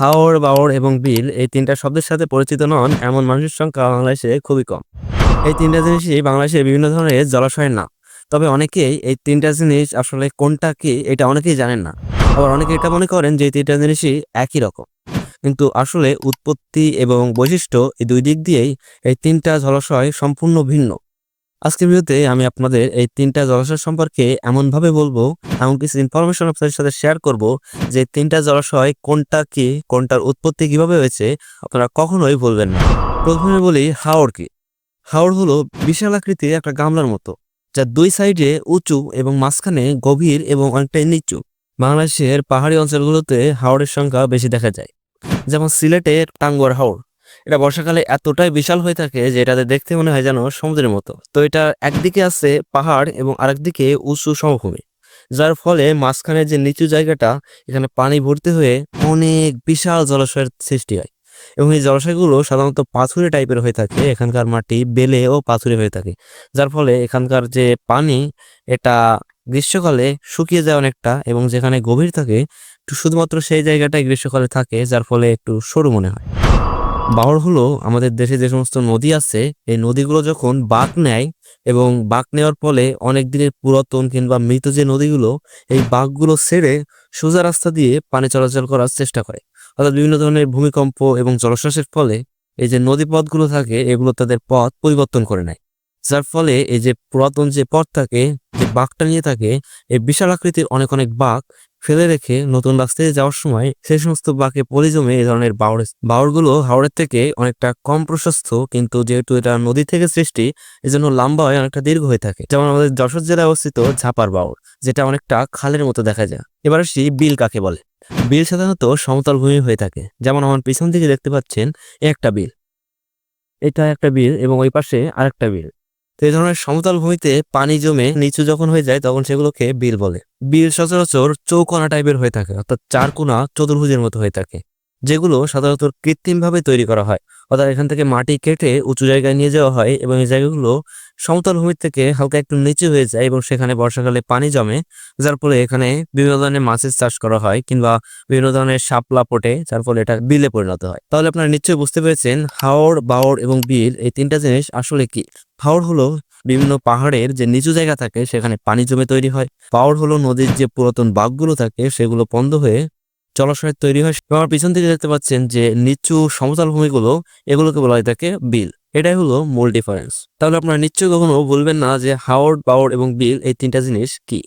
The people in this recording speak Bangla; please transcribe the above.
হাওর, বাওর এবং বিল এই তিনটা শব্দের সাথে পরিচিত নন, এমন মানুষের সংখ্যা বাংলাদেশে খুবই কম। এই তিনটা জিনিসই বাংলাদেশে বিভিন্ন ধরনের জলাশয়ের নাম। তবে অনেকেই এই তিনটা জিনিস আসলে কোনটা কি, এটা অনেকেই জানেন না। আবার অনেকে এটা মনে করেন যে এই তিনটা জিনিসই একই রকম। কিন্তু আসলে উৎপত্তি এবং বৈশিষ্ট্য এই দুই দিক দিয়েই এই তিনটা জলাশয় সম্পূর্ণ ভিন্ন। আজকের ভিডিওতে আমি আপনাদের এই তিনটা জলাশয় সম্পর্কে এমনভাবে বলব, এমন কিছু ইনফরমেশন আপনাদের সাথে শেয়ার করব যে তিনটা জলাশয় কোনটা কি, কোনটার উৎপত্তি কীভাবে হয়েছে, আপনারা কখনোই বলবেন না। প্রথমে বলি হাওড় কি। হাওড় হলো বিশাল আকৃতির একটা গামলার মতো, যা দুই সাইডে উঁচু এবং মাঝখানে গভীর এবং অনেকটাই নিচু। বাংলাদেশের পাহাড়ি অঞ্চলগুলোতে হাওড়ের সংখ্যা বেশি দেখা যায়, যেমন সিলেটের টাঙ্গুয়ার হাওড় এটা বর্ষাকালে এতটাই বিশাল হয়ে থাকে যে এটাতে দেখতে মনে হয় যেন সমুদ্রের মতো। তো এটা একদিকে আছে পাহাড় এবং আরেকদিকে উঁচু সমভূমি, যার ফলে মাঝখানে যে নিচু জায়গাটা, এখানে পানি ভর্তি হয়ে অনেক বিশাল জলাশয়ের সৃষ্টি হয়। এবং এই জলাশয়গুলো সাধারণত পাথুরে টাইপের হয়ে থাকে, এখানকার মাটি বেলে ও পাথুরে হয়ে থাকে, যার ফলে এখানকার যে পানি, এটা গ্রীষ্মকালে শুকিয়ে যায় অনেকটা এবং যেখানে গভীর থাকে শুধুমাত্র সেই জায়গাটাই গ্রীষ্মকালে থাকে, যার ফলে একটু সরু মনে হয়। বাহর হলো আমাদের দেশে যে সমস্ত নদী আছে, এই নদীগুলো যখন বাঁক নেয় এবং বাঁক নেওয়ার ফলে অনেক দিনের পুরাতন কিংবা মৃত যে নদীগুলো, এই বাঁকগুলো ছেড়ে সোজা রাস্তা দিয়ে পানি চলাচল করার চেষ্টা করে। অর্থাৎ বিভিন্ন ধরনের ভূমিকম্প এবং জলশ্বাসের ফলে এই যে নদী পথগুলো থাকে, এগুলো তাদের পথ পরিবর্তন করে নেয়। যার ফলে এই যে পুরাতন যে পথ থাকে, যে বাঁকটা নিয়ে থাকে, এই বিশাল আকৃতির অনেক অনেক বাঁক ফেলে রেখে নতুন রাস্তায় যাওয়ার সময় সেই সমস্ত বাঁকে পলি জমে এই ধরনের বাউর বাউরগুলো হাওড়ের থেকে অনেকটা কম প্রশস্ত, কিন্তু যেহেতু এটা নদী থেকে সৃষ্টি, এজন্য লম্বা হয় অনেকটা দীর্ঘ হয়ে থাকে। যেমন আমাদের যশোর জেলায় অবস্থিত ঝাপার বাউর, যেটা অনেকটা খালের মতো দেখা যায়। এবার আসি বিল কাকে বলে। বিল সাধারণত সমতল ভূমি হয়ে থাকে। যেমন আমার পিছন দিকে দেখতে পাচ্ছেন একটা বিল। এটা একটা বিল এবং ওই পাশে আরেকটা বিল। তো এই ধরনের সমতল ভূমিতে পানি জমে নিচু যখন হয়ে যায়, তখন সেগুলোকে বিল বলে। বিল সচরাচর চৌকোনা টাইপের হয়ে থাকে, অর্থাৎ চার কোনা চতুর্ভুজের মতো হয়ে থাকে, যেগুলো সাধারণত কৃত্রিমভাবে তৈরি করা হয়। অর্থাৎ এখান থেকে মাটি কেটে উঁচু জায়গায় নিয়ে যাওয়া হয় এবং এই জায়গাগুলো সমতল ভূমির থেকে হালকা একটু নিচু হয়ে যায় এবং সেখানে বর্ষাকালে পানি জমে, যার ফলে এখানে বিভিন্ন ধরনের মাছের চাষ করা হয় কিংবা বিভিন্ন ধরনের শাপলা পটে যার ফলে এটা বিলে পরিণত হয়। তাহলে আপনারা নিশ্চয়ই বুঝতে পেরেছেন হাওড় বাওড় এবং বিল এই তিনটা জিনিস আসলে কি। হাওড় হলো বিভিন্ন পাহাড়ের যে নিচু জায়গা থাকে, সেখানে পানি জমে তৈরি হয়। পাওয়ার হলো নদীর যে পুরাতন বাঘগুলো থাকে, সেগুলো বন্ধ হয়ে জলাশয় তৈরি হয়। আমার পিছন থেকে দেখতে পাচ্ছেন যে নিচু সমতল ভূমিগুলো, এগুলোকে বলা হয় থাকে বিল। এটাই হলো মূল ডিফারেন্স। তাহলে আপনারা নিশ্চয়ই কখনো বলবেন না যে হাওয়ার্ড পাওয়ার এবং বিল এই তিনটা জিনিস কি?